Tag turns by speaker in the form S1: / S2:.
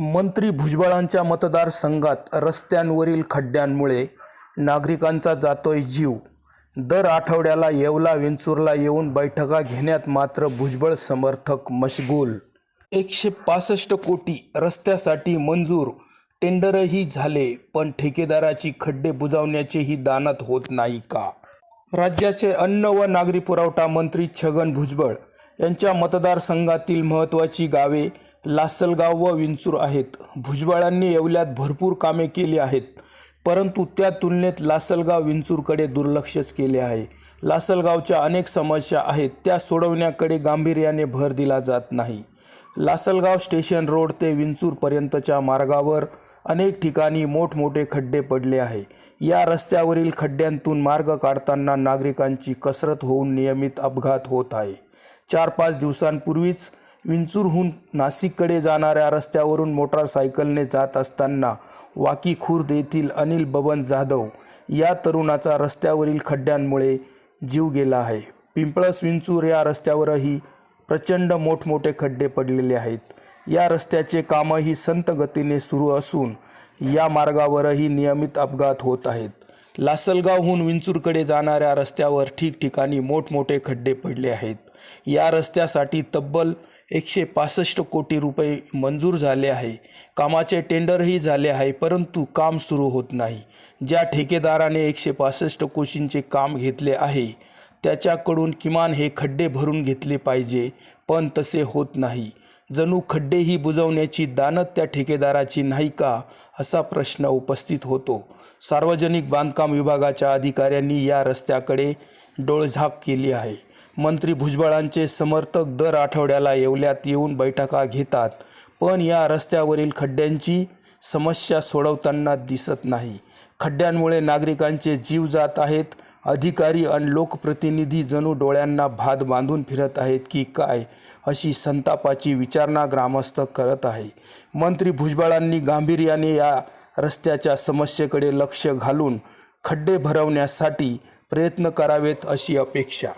S1: मंत्री भुजबळांच्या मतदारसंघात रस्त्यांवरील खड्ड्यांमुळे नागरिकांचा जातोय जीव. दर आठवड्याला येवला विंचूरला येऊन बैठका घेण्यात मात्र भुजबळ समर्थक मशगूल. एकशे पासष्ट कोटी रस्त्यासाठी मंजूर. टेंडरही झाले पण ठेकेदाराची खड्डे बुजावण्याचेही दानत होत नाही का? राज्याचे अन्न व नागरी पुरवठा मंत्री छगन भुजबळ यांच्या मतदारसंघातील महत्त्वाची गावे लासलगाव व विंचूर आहेत. भुजबळांनी येवल्यात भरपूर कामे केली आहेत. परंतु त्या तुलनेत लासलगाव विंचूरकडे दुर्लक्षच केले आहे. लासलगावच्या अनेक समस्या आहेत त्या सोडवण्याकडे गांभीर्याने भर दिला जात नाही. लासलगाव स्टेशन रोड ते विंचूरपर्यंतच्या मार्गावर अनेक ठिकाणी मोठमोठे खड्डे पडले आहे. या रस्त्यावरील खड्ड्यांतून मार्ग काढताना नागरिकांची कसरत होऊन नियमित अपघात होत आहे. चार पाच दिवसांपूर्वीच विंचूरहून नाशिककडे जाणाऱ्या रस्त्यावरून मोटारसायकलने जात असताना वाकी खुर्द येथील अनिल बबन जाधव या तरुणाचा रस्त्यावरील खड्ड्यांमुळे जीव गेला आहे. पिंपळस विंचूर या रस्त्यावरही प्रचंड मोठमोठे खड्डे पडलेले आहेत. या रस्त्याचे कामही संत गतीने सुरू असून या मार्गावरही नियमित अपघात होत आहेत. लासलगावहून विंचूरकडे जाणाऱ्या रस्त्यावर ठिकठिकाणी मोठमोठे खड्डे पडले आहेत. या रस्त्यासाठी तब्बल एकशे पासष्ट कोटी रुपये मंजूर झाले आहे. कामाचे टेंडरही झाले आहे परंतु काम सुरू होत नाही. ज्या ठेकेदाराने एकशे पासष्ट कोशींचे काम घेतले आहे त्याच्याकडून किमान हे खड्डे भरून घेतले पाहिजे पण तसे होत नाही. जणू खड्डेही बुजवण्याची दानत त्या ठेकेदाराची नाही का असा प्रश्न उपस्थित होतो. सार्वजनिक बांधकाम विभागाच्या अधिकाऱ्यांनी या रस्त्याकडे डोळझाक केली आहे. मंत्री भुजबळांचे समर्थक दर आठवड्याला येवल्यात येऊन बैठका घेतात पण या रस्त्यावरील खड्ड्यांची समस्या सोडवताना दिसत नाही. खड्ड्यांमुळे नागरिकांचे जीव जात आहेत अधिकारी आणि लोकप्रतिनिधी जणू डोळ्यांना भात बांधून फिरत आहेत की काय अशी संतापाची विचारणा ग्रामस्थ करत आहे. मंत्री भुजबळांनी गांभीर्याने या रस्त्याच्या समस्येकडे लक्ष घालून खड्डे भरवण्यासाठी प्रयत्न करावेत अशी अपेक्षा.